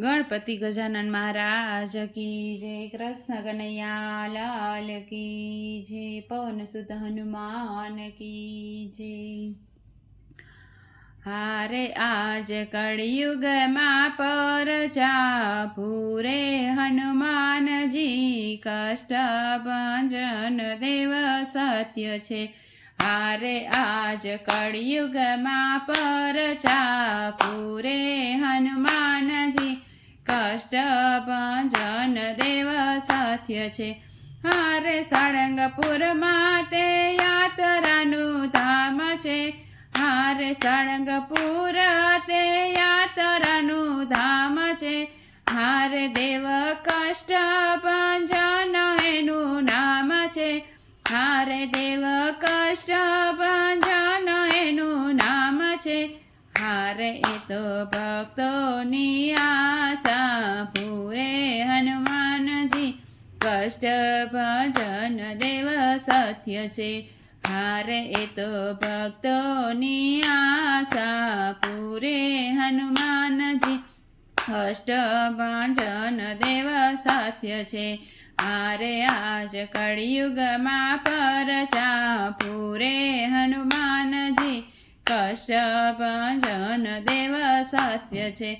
ગણપતિ ગજાનન મહારાજ કી જય કૃષ્ણ કનૈયા લાલ કી જય પવન સુત હનુમાન કી જય. હારે આજ કળિયુગમાં પરચા પૂરે હનુમાનજી, કષ્ટ ભંજન દેવ સત્ય છે. હારે આજ કળિયુગમાં પરચા પૂરે હનુમાનજી કષ્ટ ભંજન દેવ સત્ય છે. હારે સળંગપુરમાં તે યાત્રાનું ધામ છે. હારે સળંગપુર તે યાત્રાનું ધામ છે. હારે દેવ કષ્ટ ભંજન એનું નામ છે. હારે દેવ કષ્ટ ભંજન હારે એ તો ભક્તોની આશા પૂરે હનુમાનજી. કષ્ટ ભજન દેવ સત્ય છે. હારે એ તો ભક્તોની આશા પૂરે હનુમાનજી. કષ્ટ ભજન દેવ સત્ય છે. હારે આજ કળિયુગમાં પરચા પૂરે હનુમાનજી. ભજન દેવ સત્ય છે.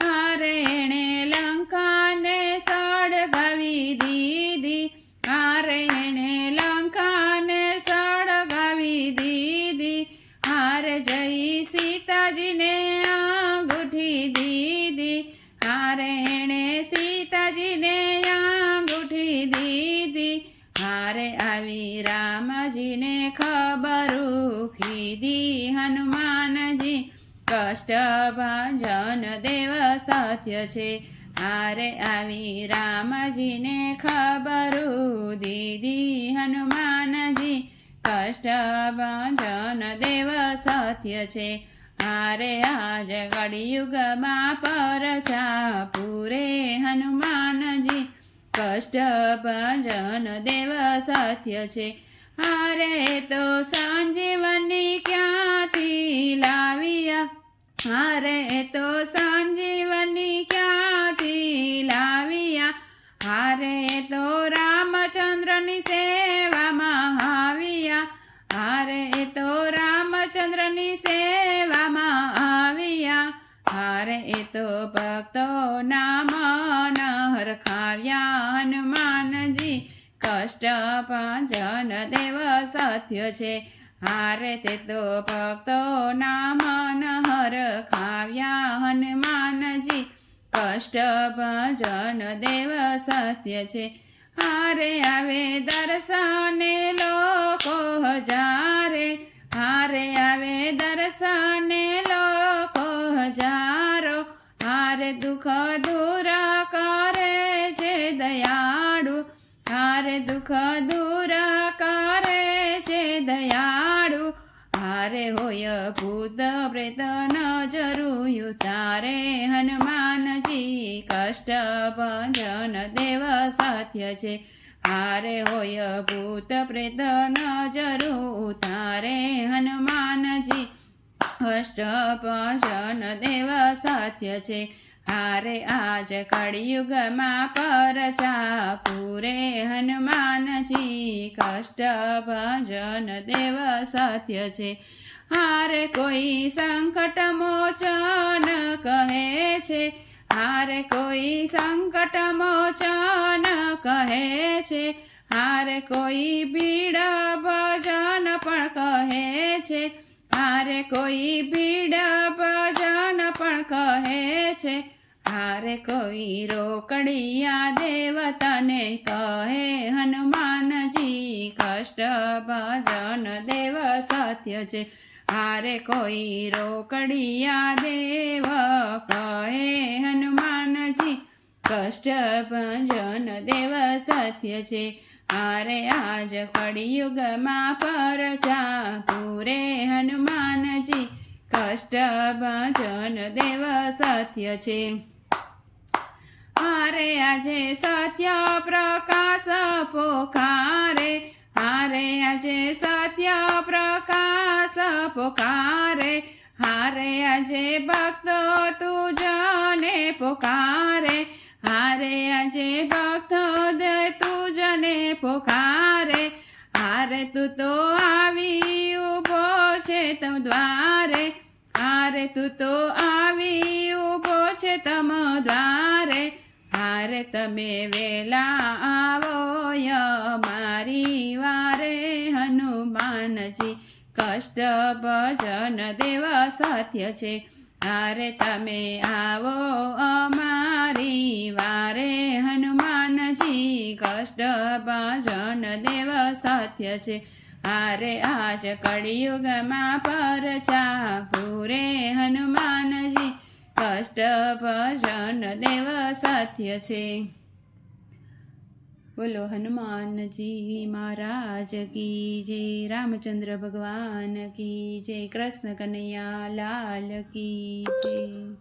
હારે એણે લંકાને સળગાવી દીધી. હારે એણે લંકાને હારે આવી રામજીને ખબર કીધી હનુમાનજી. કષ્ટ ભજન દેવ સત્ય છે. આરે આવી રામજીને ખબર દીદી હનુમાનજી. કષ્ટ ભજન દેવ સત્ય છે. આરે આજ કળિયુગમાં પર પૂરે હનુમાનજી. કષ્ટ ભજન દેવ સત્ય છે. હારે તો સંજીવની ક્યાંથી લાવ્યા હારે તો સંજીવની ક્યાંથી લાવ્યા હારે તો રામચંદ્રની સેવામાં આવ્યા હારે તો રામચંદ્રની સેવામાં આવ્યા હારે તો ભક્તો નામ હરખાવ્યા હનુમાનજી. કષ્ટ ભજન દેવ સત્ય છે. હારે તે તો ભક્તો નામ હર ખાવ્યા હનુમાનજી. કષ્ટ ભજન દેવ સત્ય છે. હારે આવે દર્શને લોકો હજારે. હારે આવે દર્શને લોકો હજારો. હારે દુઃખ દૂર દયાળુ, હારે દુઃખ દૂર કરે છે દયાળુ. હારે હોય ભૂત પ્રેત નજરું તારે હનુમાનજી કષ્ટ ભજન દેવ સત્ય છે. હારે હોય ભૂત પ્રેત નજરું તારે હનુમાનજી અષ્ટ ભજન દેવ સત્ય છે. હારે આજ કળિયુગમાં પરચા પૂરે હનુમાનજી કષ્ટ ભજન દેવ સત્ય છે. હારે કોઈ સંકટ મોચન કહે છે. હારે કોઈ સંકટ મોચન કહે છે. હારે કોઈ ભીડ ભજન પણ કહે છે. હારે કોઈ ભીડ ભજન પણ કહે છે. હારે કોઈ રોકડિયા દેવતાને કહે હનુમાનજી, કષ્ટ ભજન દેવ સત્ય છે. હારે કોઈ રોકડિયા દેવ કહે હનુમાનજી, કષ્ટ ભજન દેવ સત્ય છે. હારે આજ કળિયુગમાં પરચા પૂરે હનુમાનજી, કષ્ટ ભજન દેવ સત્ય છે. હારે આજે સત્ય પ્રકાશ પોકારે. હારે આજે સત્ય પ્રકાશ પોકારે. હારે આજે ભક્તો તું જને પોકારે. હારે આજે ભક્તો દે તું જને પોકારે. હારે તું તો આવી ઊભો છે તમ દ્વારે. હારે તું તો આવી ઊભો છે તમ દ્વારે હારે તમે વેલા આવો મારી વારે હનુમાનજી. કષ્ટ ભજન દેવ સત્ય છે. હારે તમે આવો, અમારી વારે હનુમાનજી. કષ્ટ ભજન દેવ સત્ય છે. હારે આજ કળિયુગમાં પરચા પૂરે હનુમાનજી. કષ્ટ ભજન દેવ સત્ય છે. બોલો, હનુમાનજી મહારાજ કી જય, રામચંદ્ર ભગવાન કી જય, કૃષ્ણ કનૈયા લાલ કી જય.